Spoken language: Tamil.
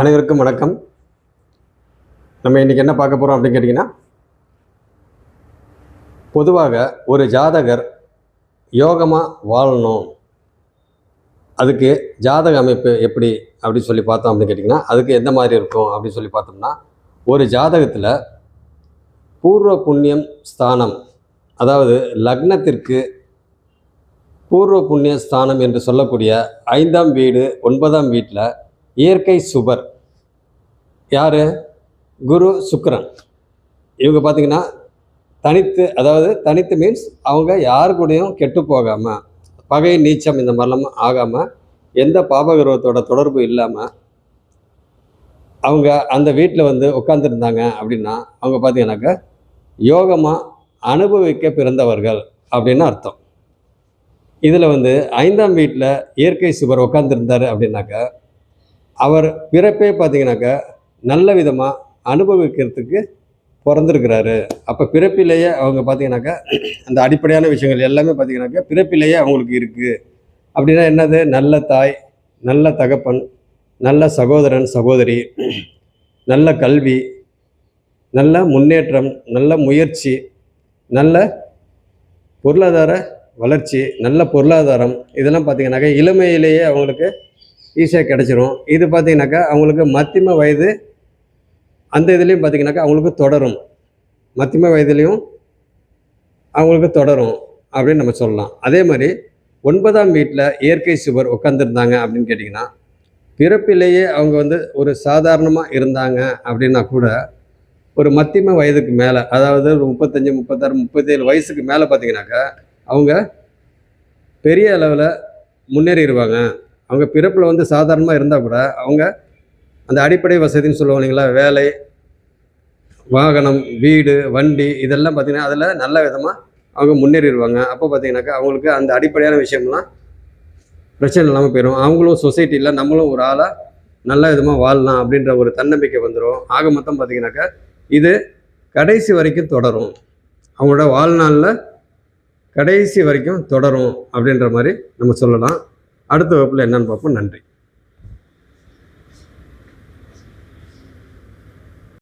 அனைவருக்கும் வணக்கம். நம்ம இன்றைக்கி என்ன பார்க்க போகிறோம் அப்படின்னு கேட்டிங்கன்னா பொதுவாக ஒரு ஜாதகர் யோகமாக வாழணும். அதுக்கு ஜாதக அமைப்பு எப்படி அப்படின்னு சொல்லி பார்த்தோம் அப்படின்னு கேட்டிங்கன்னா அதுக்கு எந்த மாதிரி இருக்கும் அப்படின்னு சொல்லி பார்த்தோம்னா ஒரு ஜாதகத்தில் பூர்வ புண்ணியம் ஸ்தானம் அதாவது லக்னத்திற்கு பூர்வ புண்ணிய ஸ்தானம் என்று சொல்லக்கூடிய ஐந்தாம் வீடு ஒன்பதாம் வீட்டில் இயற்கை சுபர். யார்? குரு சுக்ரன் இவங்க பார்த்தீங்கன்னா தனித்து அதாவது தனித்து மீன்ஸ் அவங்க யாரு கூடயும் கெட்டு போகாமல் பகை நீச்சம் இந்த மாதிரிலாம் ஆகாமல் எந்த பாபகிரகத்தோட தொடர்பு இல்லாமல் அவங்க அந்த வீட்டில் வந்து உட்காந்துருந்தாங்க அப்படின்னா அவங்க பார்த்தீங்கன்னாக்கா யோகமாக அனுபவிக்க பிறந்தவர்கள் அப்படின்னு அர்த்தம். இதில் வந்து ஐந்தாம் வீட்டில் இயற்கை சுவர் உட்காந்துருந்தார் அப்படின்னாக்கா அவர் பிறப்பே பார்த்தீங்கன்னாக்கா நல்ல விதமாக அனுபவிக்கிறதுக்கு பிறந்திருக்கிறாரு. அப்போ பிறப்பிலேயே அவங்க பார்த்தீங்கன்னாக்கா அந்த அடிப்படையான விஷயங்கள் எல்லாமே பார்த்தீங்கன்னாக்கா பிறப்பிலேயே அவங்களுக்கு இருக்குது அப்படின்னா என்னது? நல்ல தாய் நல்ல தகப்பன் நல்ல சகோதரன் சகோதரி நல்ல கல்வி நல்ல முன்னேற்றம் நல்ல முயற்சி நல்ல பொருளாதார வளர்ச்சி நல்ல பொருளாதாரம் இதெல்லாம் பார்த்தீங்கன்னாக்கா இளமையிலேயே அவங்களுக்கு ஈஸியாக கிடச்சிரும். இது பார்த்தீங்கன்னாக்கா அவங்களுக்கு மத்தியம வயது அந்த இதுலேயும் பார்த்திங்கனாக்கா அவங்களுக்கு தொடரும். மத்தியம வயதுலேயும் அவங்களுக்கு தொடரும் அப்படின்னு நம்ம சொல்லலாம். அதே மாதிரி ஒன்பதாம் வீட்டில் இயற்கை சுவர் உட்காந்துருந்தாங்க அப்படின்னு கேட்டிங்கன்னா பிறப்பிலேயே அவங்க வந்து ஒரு சாதாரணமாக இருந்தாங்க அப்படின்னா கூட ஒரு மத்தியம வயதுக்கு மேலே அதாவது முப்பத்தஞ்சு முப்பத்தாறு முப்பத்தேழு வயசுக்கு மேலே பார்த்தீங்கன்னாக்கா அவங்க பெரிய அளவில் முன்னேறிடுவாங்க. அவங்க பிறப்பில் வந்து சாதாரணமாக இருந்தால் கூட அவங்க அந்த அடிப்படை வசதின்னு சொல்லுவோம் இல்லைங்களா? வேலை வாகனம் வீடு வண்டி இதெல்லாம் பார்த்திங்கன்னா அதில் நல்ல விதமாக அவங்க முன்னேறிடுவாங்க. அப்போ பார்த்தீங்கன்னாக்கா அவங்களுக்கு அந்த அடிப்படையான விஷயம்லாம் பிரச்சனை இல்லாமல் போயிடும் அவங்களும் சொசைட்டியில் நம்மளும் ஒரு ஆளாக நல்ல விதமாக வாழலாம் அப்படின்ற ஒரு தன்னம்பிக்கை வந்துடும் ஆக மொத்தம் பார்த்திங்கனாக்கா இது கடைசி வரைக்கும் தொடரும். அவங்களோட வாழ்நாளில் கடைசி வரைக்கும் தொடரும் அப்படின்ற மாதிரி நம்ம சொல்லலாம். அடுத்த வகுப்பில் என்னன்னு பார்ப்போம். நன்றி.